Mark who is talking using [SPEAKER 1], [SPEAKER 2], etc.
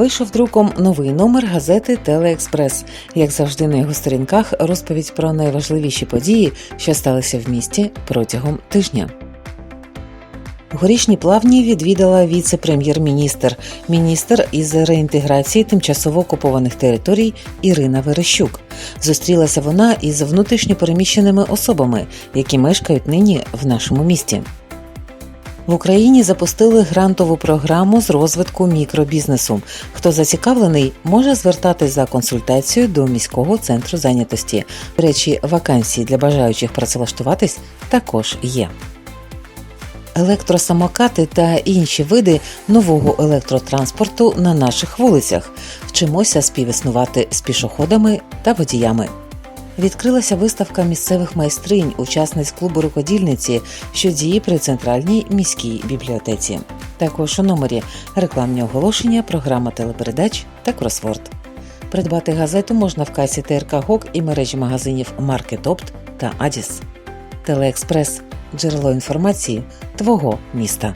[SPEAKER 1] Вийшов друком новий номер газети Телеекспрес. Як завжди на його сторінках розповідь про найважливіші події, що сталися в місті протягом тижня. Горішні плавні відвідала віце-прем'єр-міністр, міністр із реінтеграції тимчасово окупованих територій Ірина Верещук. Зустрілася вона із внутрішньопереміщеними особами, які мешкають нині в нашому місті. В Україні запустили грантову програму з розвитку мікробізнесу. Хто зацікавлений, може звертатись за консультацією до міського центру зайнятості. До речі, вакансії для бажаючих працевлаштуватись також є. Електросамокати та інші види нового електротранспорту на наших вулицях. Вчимося співіснувати з пішоходами та водіями. Відкрилася виставка місцевих майстринь, учасниць клубу рукодільниці, що діє при центральній міській бібліотеці. Також у номері рекламні оголошення, програма телепередач та кросворд. Придбати газету можна в касі ТРК ГОК і мережі магазинів Маркетопт та Адіс. Телеекспрес джерело інформації твого міста.